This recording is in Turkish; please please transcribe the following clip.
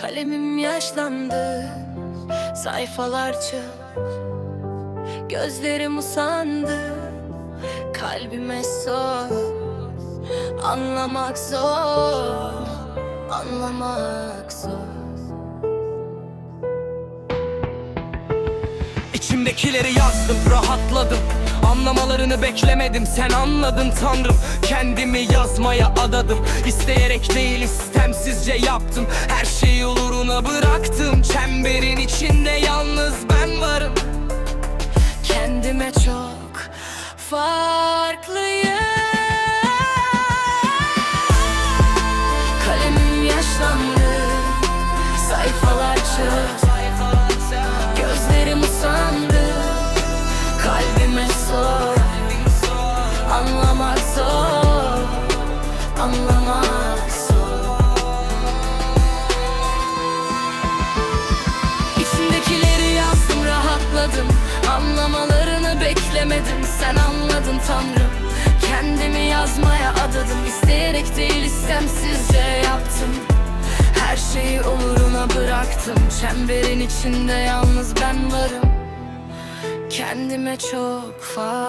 Kalemim yaşlandı Sayfalarca Gözlerim usandı. Kalbime sor Anlamak zor Anlamak zor. İçimdekileri yazdım rahatladım. Anlamalarını beklemedim sen anladın tanrım. Kendimi yazmaya adadım. İsteyerek değil istemsizce yaptım. Her şeyi oluruna bıraktım. Çemberin içinde yalnız ben varım. Kendime çok farklıyım. Kalemim yaşlandı. Sayfalar çöz Gözlerim usandı. Kalbime sor. Anlamak zor. Anlamak zor Anlamalarını beklemedim. Sen anladın tanrım. Kendimi yazmaya adadım. İsteyerek değil istemsizce yaptım. Her şeyi oluruna bıraktım. Çemberin içinde yalnız ben varım. Kendime çok farklıyım